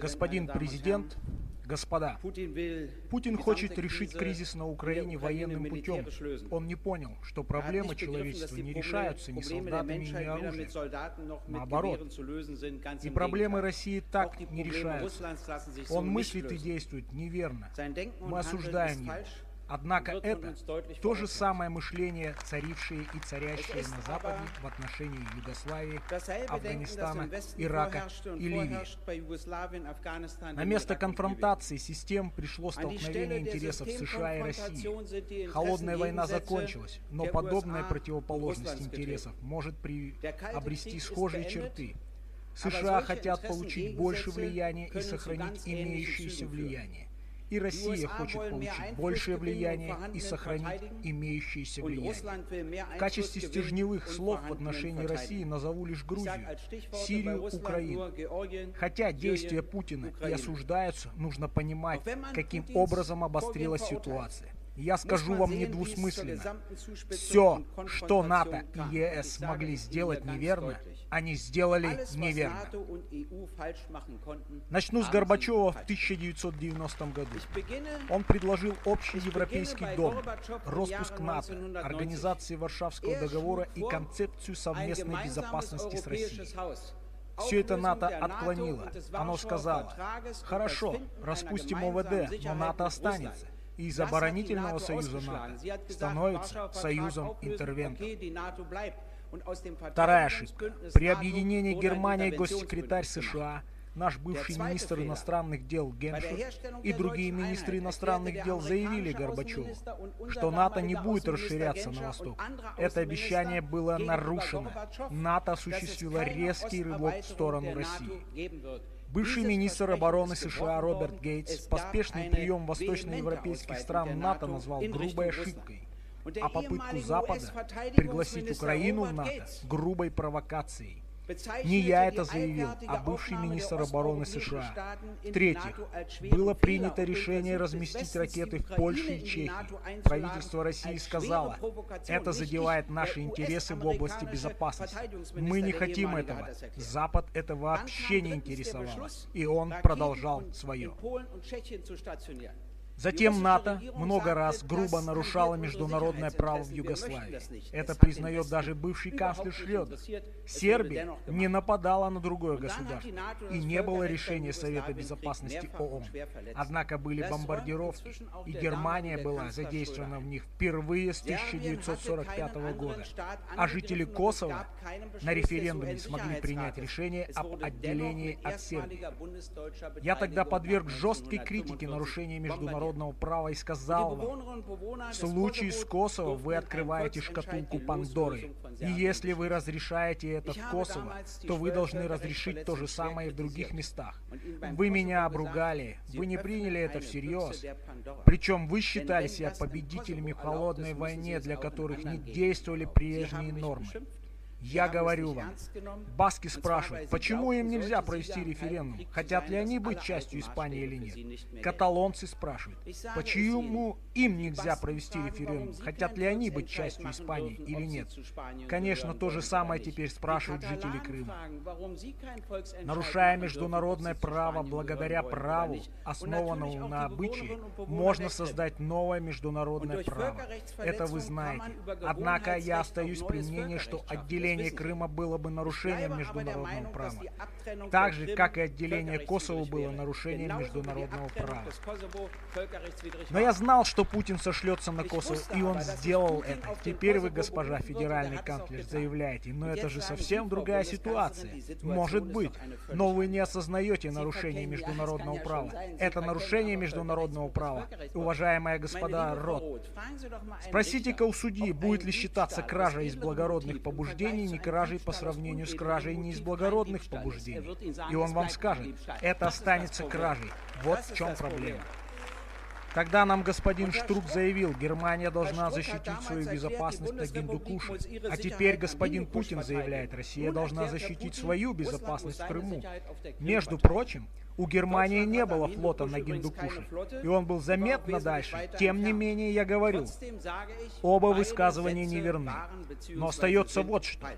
Господин президент, господа, Путин хочет решить кризис на Украине военным путем. Он не понял, что проблемы человечества не решаются ни солдатами, ни оружием. Наоборот. И проблемы России так не решаются. Он мыслит и действует неверно. Мы осуждаем его. Однако это то же самое мышление, царившее и царящее на Западе в отношении Югославии, Афганистана, Ирака и Ливии. На место конфронтации систем пришло столкновение интересов США и России. Холодная война закончилась, но подобная противоположность интересов может при... обрести схожие черты. США хотят получить больше влияния и сохранить имеющееся влияние и Россия хочет получить большее влияние и сохранить имеющееся влияние. В качестве стержневых слов в отношении России назову лишь Грузию, Сирию, Украину. Хотя действия Путина и осуждаются, нужно понимать, каким образом обострилась ситуация. Я скажу вам недвусмысленно. Все, что НАТО и ЕС могли сделать неверно, они сделали неверно. Начну с Горбачева в 1990 году. Он предложил общий европейский дом, распуск НАТО, организации Варшавского договора и концепцию совместной безопасности с Россией. Все это НАТО отклонило. Оно сказало, хорошо, распустим ОВД, но НАТО останется из оборонительного союза НАТО становится союзом интервентов. Вторая ошибка. При объединении Германии госсекретарь США, наш бывший министр иностранных дел Геншель и другие министры иностранных дел заявили Горбачеву, что НАТО не будет расширяться на восток. Это обещание было нарушено. НАТО осуществило резкий рывок в сторону России. Бывший министр обороны США Роберт Гейтс поспешный прием восточноевропейских стран НАТО назвал грубой ошибкой, а попытку Запада пригласить Украину в НАТО грубой провокацией. Не я это заявил, а бывший министр обороны США. В-третьих, было принято решение разместить ракеты в Польше и Чехии. Правительство России сказало, это задевает наши интересы в области безопасности. Мы не хотим этого. Запад это вообще не интересовало. И он продолжал свое. Затем НАТО много раз грубо нарушало международное право в Югославии. Это признает даже бывший канцлер Шредер. Сербия не нападала на другое государство, и не было решения Совета Безопасности ООН. Однако были бомбардировки, и Германия была задействована в них впервые с 1945 года. А жители Косово на референдуме смогли принять решение об отделении от Сербии. Я тогда подверг жесткой критике нарушения международного международного права и сказал вам, в случае с Косово вы открываете шкатулку Пандоры. И если вы разрешаете это в Косово, то вы должны разрешить то же самое в других местах. Вы меня обругали, вы не приняли это всерьез. Причем вы считали себя победителями в холодной войне, для которых не действовали прежние нормы. Я говорю вам, баски спрашивают, почему им нельзя провести референдум? Хотят ли они быть частью Испании или нет? Каталонцы спрашивают, почему им нельзя провести референдум? Хотят ли они быть частью Испании или нет? Конечно, то же самое теперь спрашивают жители Крыма. Нарушая международное право благодаря праву, основанному на обычае, можно создать новое международное право. Это вы знаете. Однако я остаюсь при мнении, что отделение отделение Крыма было бы нарушением международного права, так же, как и отделение Косово было нарушением международного права. Но я знал, что Путин сошлется на Косово, и он сделал это. Теперь вы, госпожа федеральный канцлер, заявляете, но это же совсем другая ситуация. Может быть, но вы не осознаете нарушение международного права. Это нарушение международного права. Уважаемая господа Рот, спросите-ка у судьи, будет ли считаться кража из благородных побуждений, не кражей по сравнению с кражей не из благородных побуждений. И он вам скажет, это останется кражей. Вот в чем проблема. Когда нам господин Штрук заявил, Германия должна защитить свою безопасность на Гиндукуше, а теперь господин Путин заявляет, Россия должна защитить свою безопасность в Крыму. Между прочим, у Германии не было флота на Гиндукуше, и он был заметно дальше. Тем не менее, я говорю, оба высказывания неверны. Но остается вот что.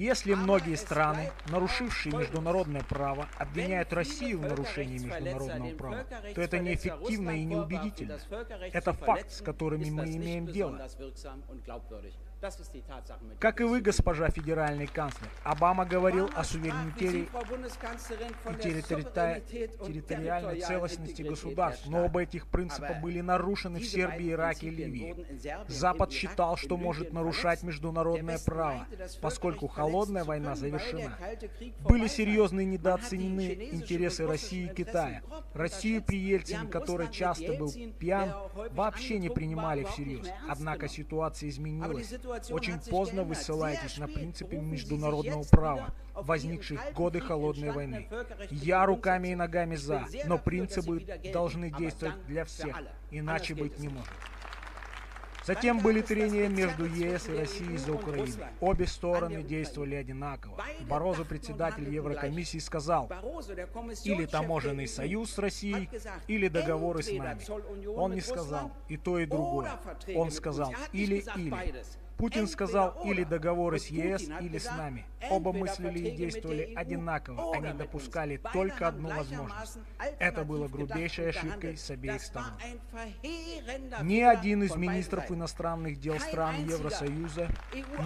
Если многие страны, нарушившие международное право, обвиняют Россию в нарушении международного права, то это неэффективно и неубедительно. Это факт, с которыми мы имеем дело. Как и вы, госпожа федеральный канцлер, Обама говорил о суверенитете и территориальной целостности государств, но оба этих принципа были нарушены в Сербии, Ираке и Ливии. Запад считал, что может нарушать международное право, поскольку холодная война завершена. Были серьезные недооценены интересы России и Китая. Россию при Ельцине, который часто был пьян, вообще не принимали всерьез. Однако ситуация изменилась. Очень поздно вы ссылаетесь на принципы международного права, возникших в годы Холодной войны. Я руками и ногами за, но принципы должны действовать для всех, иначе быть не может. Затем были трения между ЕС и Россией за Украину. Обе стороны действовали одинаково. Барозо, председатель Еврокомиссии, сказал, или таможенный союз с Россией, или договоры с нами. Он не сказал и то, и другое. Он сказал или-или. Путин сказал или договоры с ЕС, или с нами. Оба мыслили и действовали одинаково. Они допускали только одну возможность. Это было грубейшей ошибкой с обеих сторон. Ни один из министров иностранных дел стран Евросоюза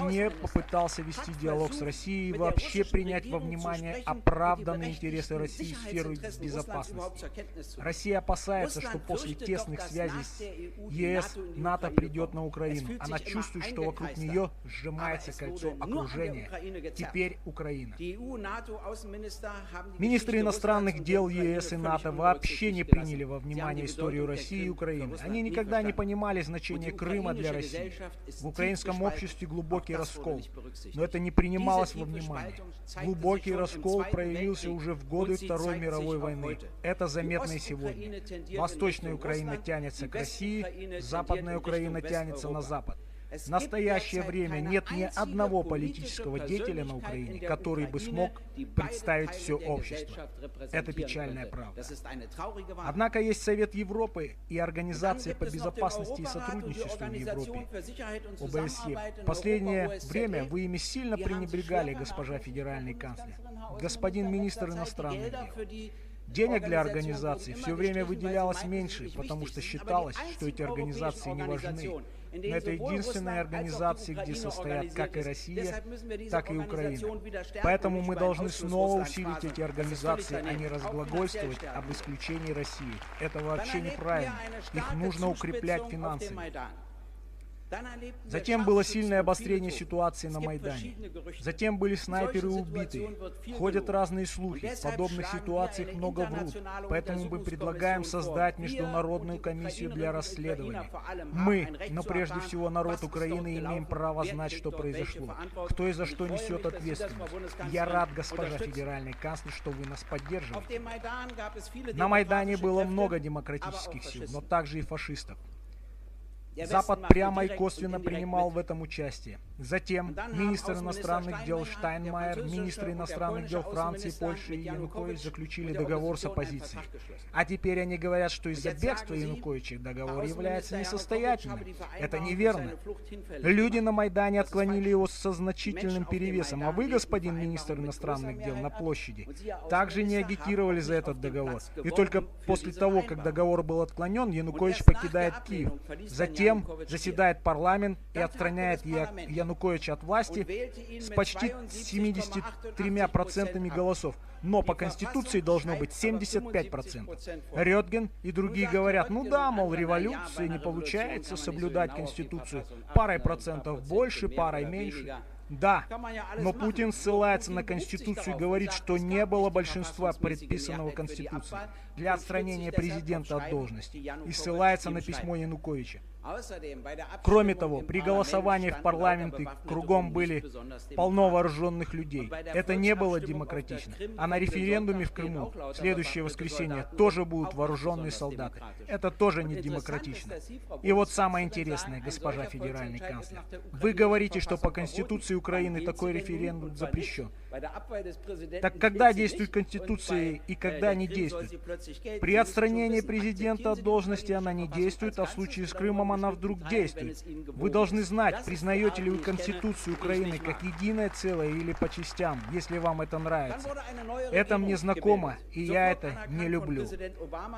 не попытался вести диалог с Россией и вообще принять во внимание оправданные интересы России в сферу безопасности. Россия опасается, что после тесных связей с ЕС НАТО придет на Украину. Она чувствует, что вокруг вокруг нее сжимается кольцо окружения. Теперь Украина. Министры иностранных дел ЕС и НАТО вообще не приняли во внимание историю России и Украины. Они никогда не понимали значение Крыма для России. В украинском обществе глубокий раскол, но это не принималось во внимание. Глубокий раскол проявился уже в годы Второй мировой войны. Это заметно и сегодня. Восточная Украина тянется к России, Западная Украина тянется на Запад. В настоящее время нет ни одного политического деятеля на Украине, который бы смог представить все общество. Это печальная правда. Однако есть Совет Европы и Организация по безопасности и сотрудничеству в Европе, ОБСЕ. В последнее время вы ими сильно пренебрегали, госпожа федеральный канцлер. Господин министр иностранных дел. Денег для организации все время выделялось меньше, потому что считалось, что эти организации не важны. Это единственная организация, где состоят как и Россия, так и Украина. Поэтому мы должны снова усилить эти организации, а не разглагольствовать об исключении России. Это вообще неправильно. Их нужно укреплять финансами. Затем было сильное обострение ситуации на Майдане. Затем были снайперы убиты. Ходят разные слухи. В подобных ситуациях много врут. Поэтому мы предлагаем создать Международную комиссию для расследования. Мы, но прежде всего народ Украины, имеем право знать, что произошло. Кто и за что несет ответственность. Я рад, госпожа федеральный канцлер, что вы нас поддерживаете. На Майдане было много демократических сил, но также и фашистов. Запад прямо и косвенно принимал в этом участие. Затем министр иностранных дел Штайнмайер, министры иностранных дел Франции, Польши и Янукович заключили договор с оппозицией. А теперь они говорят, что из-за бегства Януковича договор является несостоятельным. Это неверно. Люди на Майдане отклонили его со значительным перевесом, а вы, господин министр иностранных дел, на площади, также не агитировали за этот договор. И только после того, как договор был отклонен, Янукович покидает Киев. Затем Затем заседает парламент и отстраняет Януковича от власти с почти 73% голосов. Но по Конституции должно быть 75%. Рёдген и другие говорят, ну да, мол, революция не получается соблюдать Конституцию. Парой процентов больше, парой меньше. Да, но Путин ссылается на Конституцию и говорит, что не было большинства предписанного Конституцией для отстранения президента от должности и ссылается на письмо Януковича. Кроме того, при голосовании в парламенте кругом были полно вооруженных людей. Это не было демократично. А на референдуме в Крыму в следующее воскресенье тоже будут вооруженные солдаты. Это тоже не демократично. И вот самое интересное, госпожа федеральный канцлер. Вы говорите, что по Конституции Украины такой референдум запрещен. Так когда действует Конституция и когда не действует? При отстранении президента от должности она не действует, а в случае с Крымом она вдруг действует. Вы должны знать, признаете ли вы Конституцию Украины как единое целое или по частям, если вам это нравится. Это мне знакомо, и я это не люблю.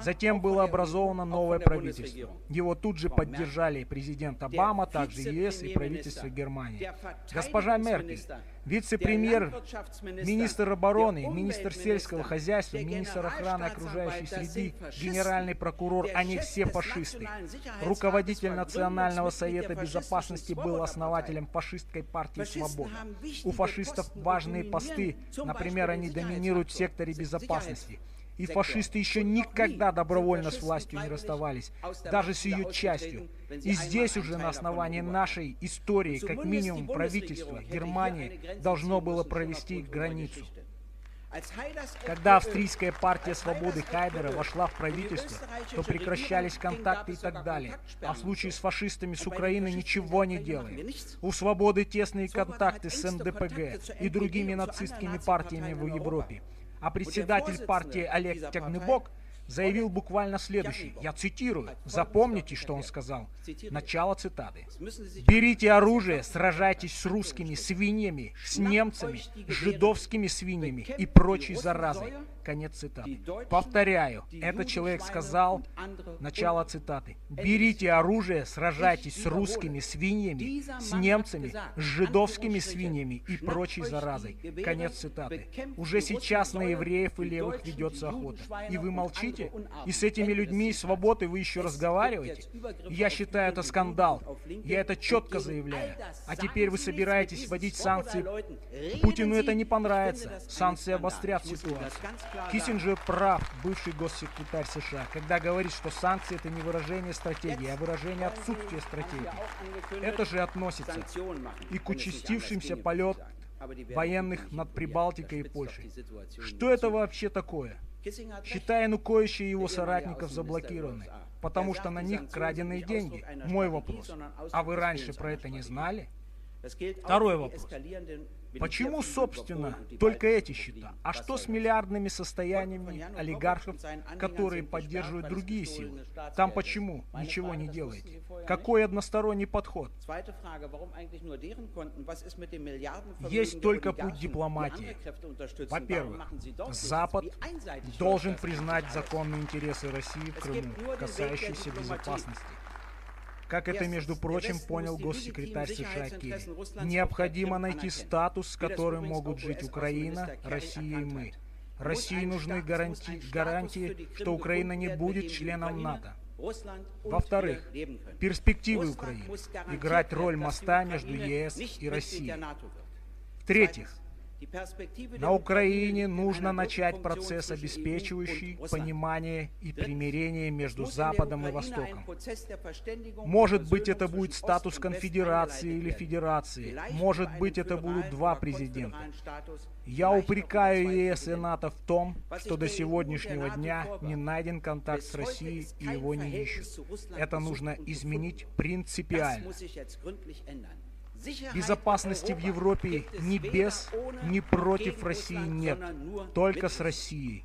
Затем было образовано новое правительство. Его тут же поддержали президент Обама, также ЕС и правительство Германии. Госпожа Меркель, вице-премьер, министр обороны, министр сельского хозяйства, министр охраны окружающей среды, генеральный прокурор, они все фашисты. Руководитель Национального совета безопасности был основателем фашистской партии «Свобода». У фашистов важные посты, например, они доминируют в секторе безопасности. И фашисты еще никогда добровольно с властью не расставались, даже с ее частью. И здесь уже на основании нашей истории, как минимум правительство Германии должно было провести границу. Когда австрийская партия свободы Хайдера вошла в правительство, то прекращались контакты и так далее. А в случае с фашистами с Украины ничего не делаем. У свободы тесные контакты с НДПГ и другими нацистскими партиями в Европе. А председатель партии Олег Тягнебок заявил буквально следующее. Я цитирую. Запомните, что он сказал. Начало цитаты. «Берите оружие, сражайтесь с русскими свиньями, с немцами, с жидовскими свиньями и прочей заразой». Конец цитаты. Повторяю, этот человек сказал, начало цитаты, «Берите оружие, сражайтесь с русскими свиньями, с немцами, с жидовскими свиньями и прочей заразой». Конец цитаты. Уже сейчас на евреев и левых ведется охота. И вы молчите? И с этими людьми свободы вы еще разговариваете? Я считаю это скандал. Я это четко заявляю. А теперь вы собираетесь вводить санкции. Путину это не понравится. Санкции обострят ситуацию. Киссинджер прав, бывший госсекретарь США, когда говорит, что санкции это не выражение стратегии, а выражение отсутствия стратегии. Это же относится и к участившимся полет военных над Прибалтикой и Польшей. Что это вообще такое? Считая и его соратников заблокированы, потому что на них краденые деньги. Мой вопрос. А вы раньше про это не знали? Второй вопрос. Почему, собственно, только эти счета? А что с миллиардными состояниями олигархов, которые поддерживают другие силы? Там почему ничего не делаете? Какой односторонний подход? Есть только путь дипломатии. Во-первых, Запад должен признать законные интересы России в Крыму, касающиеся безопасности. Как это, между прочим, понял госсекретарь США Керри. Необходимо найти статус, с которым могут жить Украина, Россия и мы. России нужны гарантии, гарантии, что Украина не будет членом НАТО. Во-вторых, перспективы Украины – играть роль моста между ЕС и Россией. В-третьих, на Украине нужно начать процесс, обеспечивающий понимание и примирение между Западом и Востоком. Может быть, это будет статус конфедерации или федерации. Может быть, это будут два президента. Я упрекаю ЕС и НАТО в том, что до сегодняшнего дня не найден контакт с Россией и его не ищут. Это нужно изменить принципиально. Безопасности в Европе ни без, ни против России нет, только с Россией.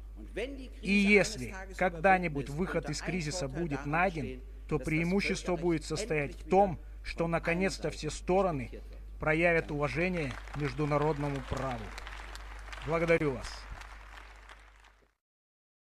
И если когда-нибудь выход из кризиса будет найден, то преимущество будет состоять в том, что наконец-то все стороны проявят уважение международному праву. Благодарю вас.